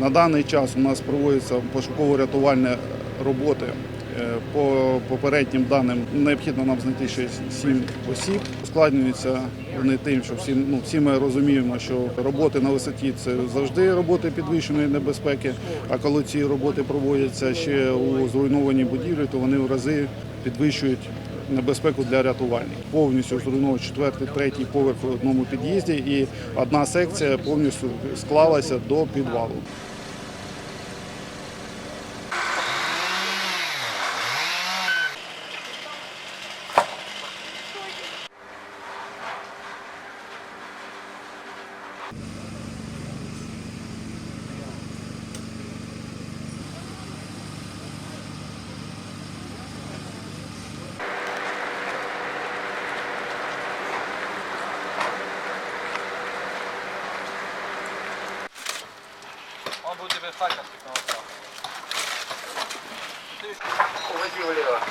На даний час у нас проводяться пошуково-рятувальні роботи. Е, По попереднім даним необхідно нам знайти ще сім осіб. Ускладнюються вони тим, що всі, ну, всі ми розуміємо, що роботи на висоті це завжди роботи підвищеної небезпеки. А коли ці роботи проводяться ще у зруйнованій будівлі, то вони в рази підвищують небезпеку для рятувальників. Повністю зруйнований четвертий, третій поверх в одному під'їзді, і одна секція повністю склалася до підвалу. Он будет тебе в харьковских новостях. Возьми влево.